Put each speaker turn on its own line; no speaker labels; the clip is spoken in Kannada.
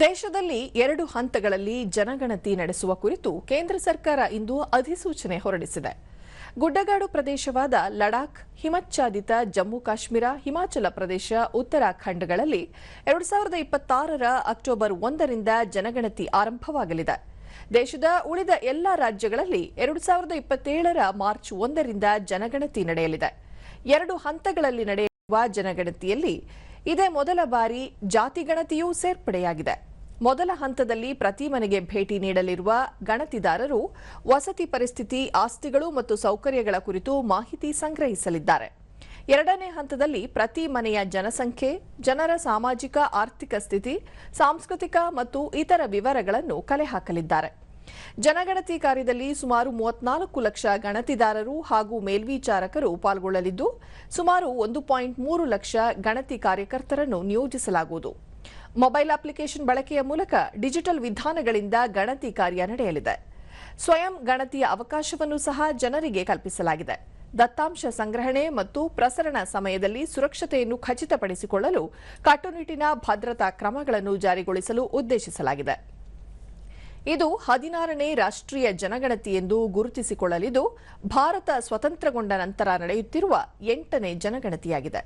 ದೇಶದಲ್ಲಿ ಎರಡು ಹಂತಗಳಲ್ಲಿ ಜನಗಣತಿ ನಡೆಸುವ ಕುರಿತು ಕೇಂದ್ರ ಸರ್ಕಾರ ಇಂದು ಅಧಿಸೂಚನೆ ಹೊರಡಿಸಿದೆ. ಗುಡ್ಡಗಾಡು ಪ್ರದೇಶವಾದ ಲಡಾಖ್, ಹಿಮಚ್ಛಾದಿತ ಜಮ್ಮು ಕಾಶ್ಮೀರ, ಹಿಮಾಚಲ ಪ್ರದೇಶ, ಉತ್ತರಾಖಂಡ್ಗಳಲ್ಲಿ ಎರಡು ಸಾವಿರದ ಇಪ್ಪತ್ತಾರರ ಅಕ್ಟೋಬರ್ ಒಂದರಿಂದ ಜನಗಣತಿ ಆರಂಭವಾಗಲಿದೆ. ದೇಶದ ಉಳಿದ ಎಲ್ಲಾ ರಾಜ್ಯಗಳಲ್ಲಿ ಎರಡು ಸಾವಿರದ ಇಪ್ಪತ್ತೇಳರ ಮಾರ್ಚ್ ಒಂದರಿಂದ ಜನಗಣತಿ ನಡೆಯಲಿದೆ. ಎರಡು ಹಂತಗಳಲ್ಲಿ ನಡೆಯುವ ಜನಗಣತಿಯಲ್ಲಿ ಇದೇ ಮೊದಲ ಬಾರಿ ಜಾತಿ ಗಣತಿಯೂ ಸೇರ್ಪಡೆಯಾಗಿದೆ. ಮೊದಲ ಹಂತದಲ್ಲಿ ಪ್ರತಿ ಮನೆಗೆ ಭೇಟಿ ನೀಡಲಿರುವ ಗಣತಿದಾರರು ವಸತಿ ಪರಿಸ್ಥಿತಿ, ಆಸ್ತಿಗಳು ಮತ್ತು ಸೌಕರ್ಯಗಳ ಕುರಿತು ಮಾಹಿತಿ ಸಂಗ್ರಹಿಸಲಿದ್ದಾರೆ. ಎರಡನೇ ಹಂತದಲ್ಲಿ ಪ್ರತಿ ಮನೆಯ ಜನಸಂಖ್ಯೆ, ಜನರ ಸಾಮಾಜಿಕ, ಆರ್ಥಿಕ ಸ್ಥಿತಿ, ಸಾಂಸ್ಕೃತಿಕ ಮತ್ತು ಇತರ ವಿವರಗಳನ್ನು ಕಲೆ ಹಾಕಲಿದ್ದಾರೆ ಜನಗಣತಿ ಕಾರ್ಯದಲ್ಲಿ ಸುಮಾರು ಮೂವತ್ನಾಲ್ಕು ಲಕ್ಷ ಗಣತಿದಾರರು ಹಾಗೂ ಮೇಲ್ವಿಚಾರಕರು ಪಾಲ್ಗೊಳ್ಳಲಿದ್ದು, ಸುಮಾರು ಒಂದು ಪಾಯಿಂಟ್ ಮೂರು ಲಕ್ಷ ಗಣತಿ ಕಾರ್ಯಕರ್ತರನ್ನು ನಿಯೋಜಿಸಲಾಗುವುದು. ಮೊಬೈಲ್ ಅಪ್ಲಿಕೇಶನ್ ಬಳಕೆಯ ಮೂಲಕ ಡಿಜಿಟಲ್ ವಿಧಾನಗಳಿಂದ ಗಣತಿ ಕಾರ್ಯ ನಡೆಯಲಿದೆ. ಸ್ವಯಂ ಗಣತಿಯ ಅವಕಾಶವನ್ನು ಸಹ ಜನರಿಗೆ ಕಲ್ಪಿಸಲಾಗಿದೆ. ದತ್ತಾಂಶ ಸಂಗ್ರಹಣೆ ಮತ್ತು ಪ್ರಸರಣ ಸಮಯದಲ್ಲಿ ಸುರಕ್ಷತೆಯನ್ನು ಖಚಿತಪಡಿಸಿಕೊಳ್ಳಲು ಕಟ್ಟುನಿಟ್ಟಿನ ಭದ್ರತಾ ಕ್ರಮಗಳನ್ನು ಜಾರಿಗೊಳಿಸಲು ಉದ್ದೇಶಿಸಲಾಗಿದೆ. ಇದು ಹದಿನಾರನೇ ರಾಷ್ಟ್ರೀಯ ಜನಗಣತಿ ಎಂದು ಗುರುತಿಸಿಕೊಳ್ಳಲಿದ್ದು, ಭಾರತ ಸ್ವತಂತ್ರಗೊಂಡ ನಂತರ ನಡೆಯುತ್ತಿರುವ ಎಂಟನೇ ಜನಗಣತಿಯಾಗಿದೆ.